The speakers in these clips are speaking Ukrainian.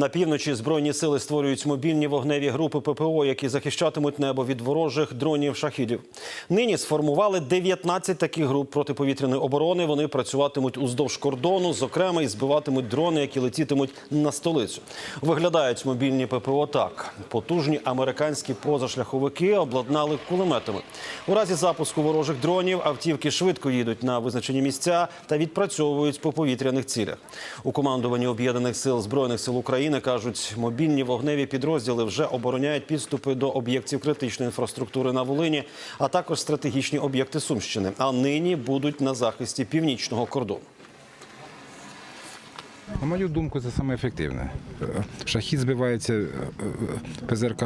На півночі збройні сили створюють мобільні вогневі групи ППО, які захищатимуть небо від ворожих дронів шахідів. Нині сформували 19 таких груп протиповітряної оборони. Вони працюватимуть уздовж кордону, зокрема, і збиватимуть дрони, які летітимуть на столицю. Виглядають мобільні ППО так: потужні американські позашляховики обладнали кулеметами. У разі запуску ворожих дронів автівки швидко їдуть на визначені місця та відпрацьовують по повітряних цілях. У командуванні об'єднаних сил збройних сил України кажуть, мобільні вогневі підрозділи вже обороняють підступи до об'єктів критичної інфраструктури на Волині, а також стратегічні об'єкти Сумщини. А нині будуть на захисті північного кордону. На мою думку, це саме ефективне. Шахід збивається е, е, ПЗРК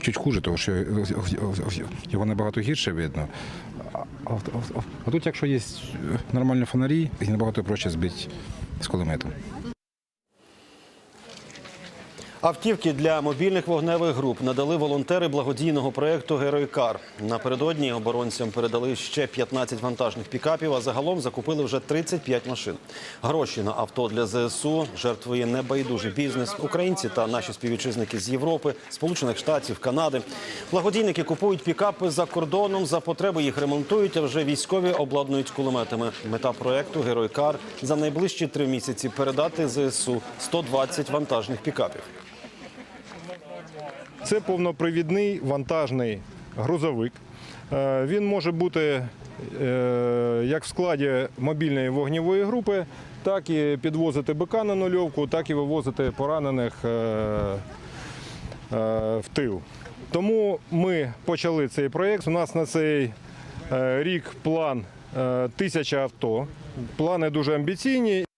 чуть хуже, тому що його набагато гірше видно. А тут, якщо є нормальні фонарі, їх набагато проще збити з кулеметом. Автівки для мобільних вогневих груп надали волонтери благодійного проєкту Геройкар. Напередодні оборонцям передали ще 15 вантажних пікапів, а загалом закупили вже 35 машин. Гроші на авто для ЗСУ жертвує небайдужий бізнес. Українці та наші співвітчизники з Європи, Сполучених Штатів, Канади. Благодійники купують пікапи за кордоном. За потреби їх ремонтують, а вже військові обладнують кулеметами. Мета проєкту Геройкар за найближчі три місяці передати ЗСУ 120 вантажних пікапів. Це повнопривідний вантажний грузовик. Е, Він може бути е, як в складі мобільної вогневої групи, так і підвозити БК на нульовку, так і вивозити поранених е, в тил. Тому ми почали цей проєкт. У нас на цей рік план тисяча авто. Плани дуже амбіційні.